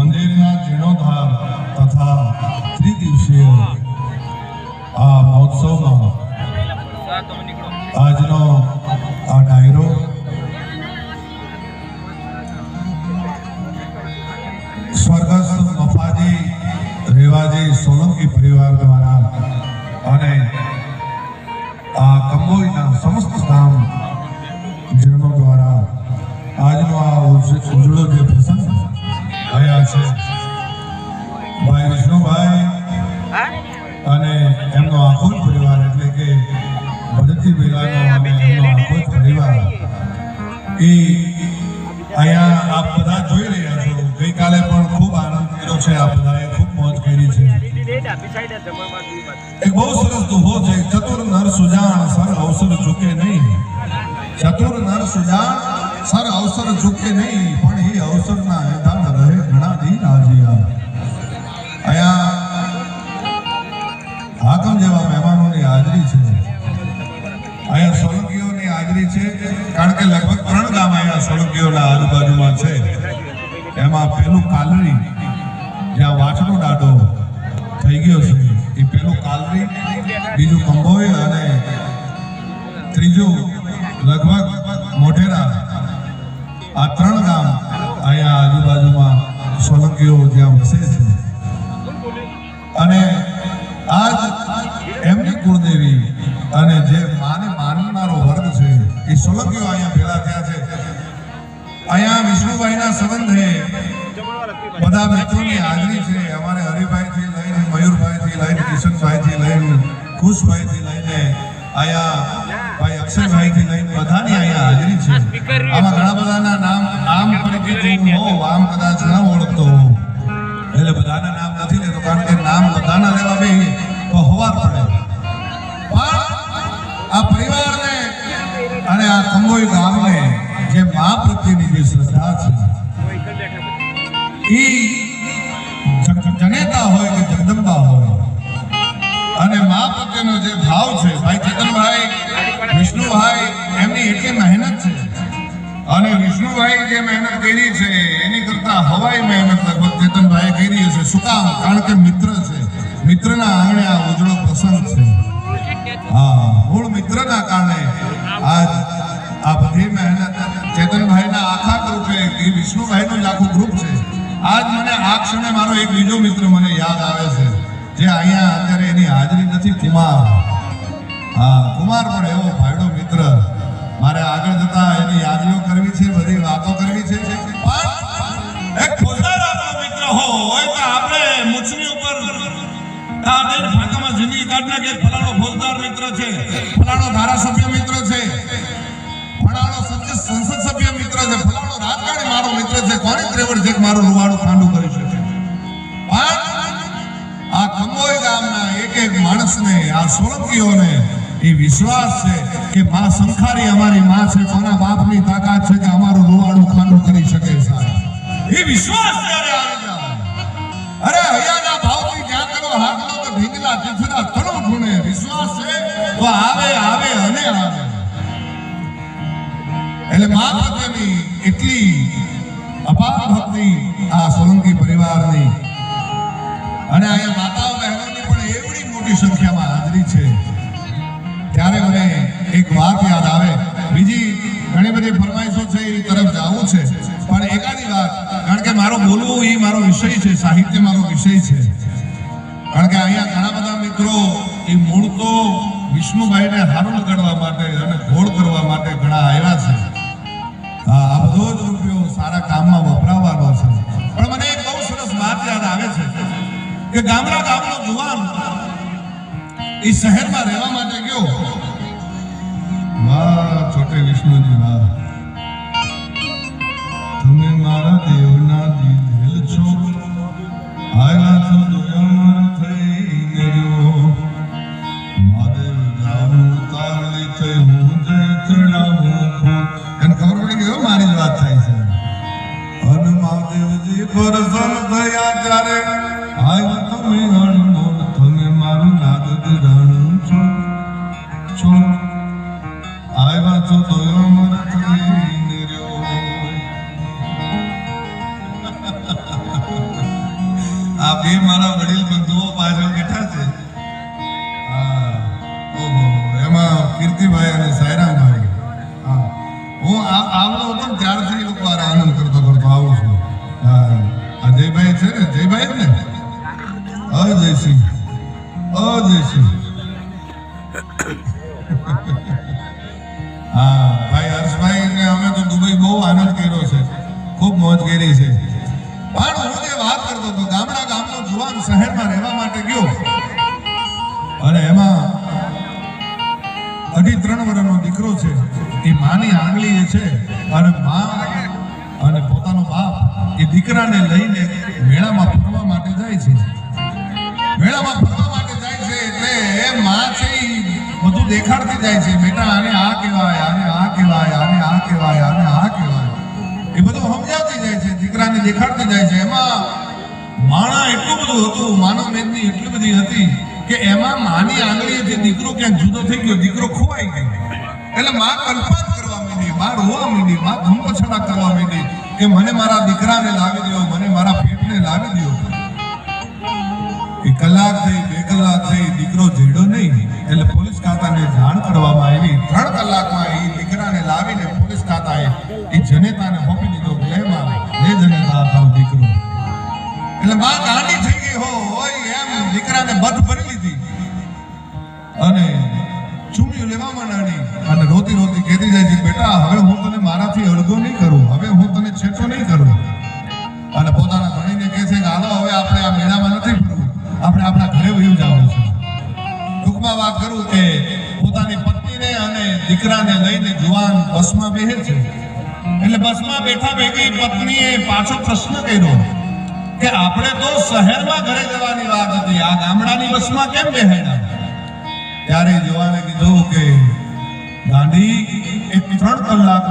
મંદિરના જીર્ણોદ્ધાર તથા ત્રિદિવસીય આ મહોત્સવમાં આજનો આ ડાયરો સ્વર્ગસ્થ મફાજી રેવાજી સોલંકી પરિવાર દ્વારા અને આ કંબોઈના સમસ્ત ગામ જનો દ્વારા આજનો આ ઉજળો જે પ્રસંગ અહીંયા આપ બધા જોઈ રહ્યા છો. ગઈકાલે પણ ખૂબ આનંદ કર્યો છે. આ બધાએ ખૂબ મોજ કરી છે. એક બહુ સરસ દુહો છે. ચતુર નર સુજાણ સર અવસર ચૂકે નહીં. ચતુર નર સુજાણ સર અવસર ચૂકે નહીં. પણ એ અવસરના હેઠળ રહે ઘણા દી રાજીયા અહીંયા હાકમ જેવા મહેમાનોની હાજરી છે. અહીંયા સોલંકીઓની હાજરી છે. કારણ કે લગભગ ગામ અહીંયા સોલંકીઓના આજુબાજુમાં છે. એમાં પેલું કાલરી, જ્યાં વાછડો દાડો થઈ ગયો છે, એ પેલું કાલરી, બીજું કંબોઈ અને ત્રીજું લગભગ મોઢેરા. આ ત્રણ ગામ અહીંયા આજુબાજુમાં સોલંકીઓ જ્યાં વસે છે. અને આજ એમની કુળદેવી અને જે એ સોલંકીઓ અહીંયા ભેળા થયા છે. અહીંયા વિષ્ણુભાઈના સંબંધે બધા મિત્રોની હાજરી છે. અમારે હરિભાઈથી લઈને મયુરભાઈથી લઈને કિશનભાઈથી લઈને ખુશભાઈથી લઈને અહીંયા ભાઈ અક્ષયભાઈથી લઈને બધાની અહીંયા હાજરી છે. આમાં ઘણા બધાના નામ, આમ પરિચિત હું હોઉં, આમ કદાચ ન ઓળખતો હોઉં. એટલે બધાના નામ નથી લેતો, કારણ કે નામ બધાના લેવા બે આ કંબોઈ ગામને જે મા પ્રત્યેની જે શ્રદ્ધા છે જનેતા હોય કે જગદંબા હોય, અને મા પ્રત્યેનો જે ભાવ છે, ભાઈ ચેતનભાઈ વિષ્ણુભાઈ, એમની એટલી મહેનત છે, અને વિષ્ણુભાઈ જે મહેનત કરી છે, એની કરતા હવાઈ મહેનત લગભગ ચેતનભાઈ કરી હશે. શું કામ? કારણ કે મિત્ર છે. મિત્રના આંગણે આ ઉજળો પ્રસંગ છે. હા, મૂળ મિત્રના કારણે આજ આ બધી મહેનત ચેતનભાઈના આખા ગ્રુપે એ વિષ્ણુભાઈનું જ આખું ગ્રુપ છે. આજ મને આ ક્ષણે મારો એક બીજો મિત્ર મને યાદ આવે છે, જે અહીંયા અત્યારે એની હાજરી નથી. કુમાર. હા, કુમાર પણ એવો ભાઈડો મિત્ર. મારે આગળ જતા એની યાદીઓ કરવી છે, બધી વાતો કરવી છે. એક મિત્ર આપણે મૂછની ઉપર જિંદગી નાખે ફલાણો ફોજદાર મિત્ર છે. ફલાણો ધારાસભ્ય મિત્ર મિત્ર છે કોની છે મારું લુવાડું ખાંડું કરી શકે? પણ આ કંબોઈ ગામના એક એક માણસને, આ સોલંકીઓને એ વિશ્વાસ છે કે માં સંખારી અમારી માં છે, કોના બાપની તાકાત છે કે અમારું રૂવાડું ખાંડું કરી શકે સાહેબ. એ વિશ્વાસ ત્યારે આવી જાય. અરે હૈયાના ભાવથી જ્યાં કરો હાથનો તો ઢીંગલા તીથરા તણો ઢૂણે વિશ્વાસ છે તો આવે આવે અને આવે. એટલે મા પ્રત્યેની એટલી અપાર ભક્તિ આ સોલંકી પરિવારની. અને અહીંયા માતાઓ બહેનોની પણ એવડી મોટી સંખ્યામાં હાજરી છે. ત્યારે મને એક વાત યાદ આવે. બીજી ઘણી બધી ફરમાઈશો છે એ તરફ જવું છે. પણ એકાદી વાત, કારણ કે મારો બોલવું એ મારો વિષય છે, સાહિત્ય મારો વિષય છે. કારણ કે અહીંયા ઘણા બધા મિત્રો એ મૂળ તો વિષ્ણુભાઈને હારું લગાડવા માટે અને ઘોળ કરવા માટે ઘણા આવ્યા છે. આ બધો જ રૂપિયો સારા કામમાં વપરાવવાનો છે. પણ મને એક બહુ સરસ વાત યાદ આવે છે કે ગામડા ગામનો જુવાન એ શહેરમાં રહેવા માટે ગયો. વાહ, છોટે વિષ્ણુજી, વાહ. તમે મારા દેવના પ્રસન્ન થયા ત્યારે આવ્યા તમે અણમોલ તમે મારું નાદ દિરાણું છો. છો. આવ્યા છો તો રહ્યો આ બે મારા વડીલ બંધુઓ પાછળ બેઠા છે. એમાં કીર્તિભાઈ અને સાયરામભાઈ હા. આવડો હતો ત્યારથી એક વાર આનંદ કરતો કરતો આવું છું. આ જયભાઈ છે ને? જયભાઈ ને અજયસિંહ અજયસિંહ હા, ભાઈ હર્ષભાઈ ને અમે તો દુબઈ બહુ આનંદ કર્યો છે. ખૂબ મોજ કરી છે. પણ હું જે વાત કરતો હતો, ગામડા ગામનો જુવાન શહેરમાં રહેવા માટે ગયો. અને એમાં અઢી ત્રણ વર્ષનો દીકરો છે. એ માની આંગળી એ છે અને મા અને પોતાનો બાપ એ દીકરાને લઈને મેળામાં ફરવા માટે જાય છે. મેળામાં ફરવા માટે જાય છે એટલે માં છે બધું દેખાડતી જાય છે. બેટા, આને આ કહેવાય, આને આ કહેવાય, આને આ કહેવાય, આને આ કહેવાય. એ બધું સમજાવતી જાય છે, દીકરાને દેખાડતી જાય છે. એમાં માણા એટલું બધું હતું, માનવ મેદની એટલી બધી હતી કે એમાં માની આંગળીએથી દીકરો ક્યાંક જુદો થઈ ગયો, દીકરો ખોવાઈ ગયો. એટલે માં કલ્પના કરવા માંડી, માં રોવા માંડી, માં ધમપછડા કરવા માંડી. કે મને મારા દીકરાને લાવી દો મને મારા પેટને લાવી દો એ કલાક થઈ, બે કલાક થઈ, દીકરો જેડો નહીં. એટલે પોલીસ ખાતાને જાણ કરવામાં આવી. ત્રણ કલાકમાં એ દીકરાને લાવીને પોલીસ ખાતાએ એ જનેતાને મોકલી દીધો કે, લે જનેતા થાવ દીકરો. એટલે માં ગાંડી થઈ ગઈ હોય એમ દીકરાને બધ ભરી લીધી. અને ચૂમ્યું લેવામાં રોતી કહેતી જાય છે બેટા, હવે હું તને મારાથી અડધો નહીં કરું, હવે હું તને છેટો નહીં કરું. અને પોતાના ધણીને કહે છે કે, હાલો, હવે આપણે આ મેળામાં નથી ફરવું, આપણે આપણા ઘરે વયું જવાનું છે. ટૂંકમાં વાત કરું કે પોતાની પત્નીને અને દીકરાને લઈને જુવાન બસમાં બેસે છે. એટલે બસમાં બેઠા ભેગી પત્નીએ પાછો પ્રશ્ન કર્યો કે, આપણે તો શહેરમાં ઘરે જવાની વાત હતી, આ ગામડાની બસમાં કેમ બેહાડ્યા ત્યારે જુવાને કીધું કે ગાંધી એ ત્રણ કલાક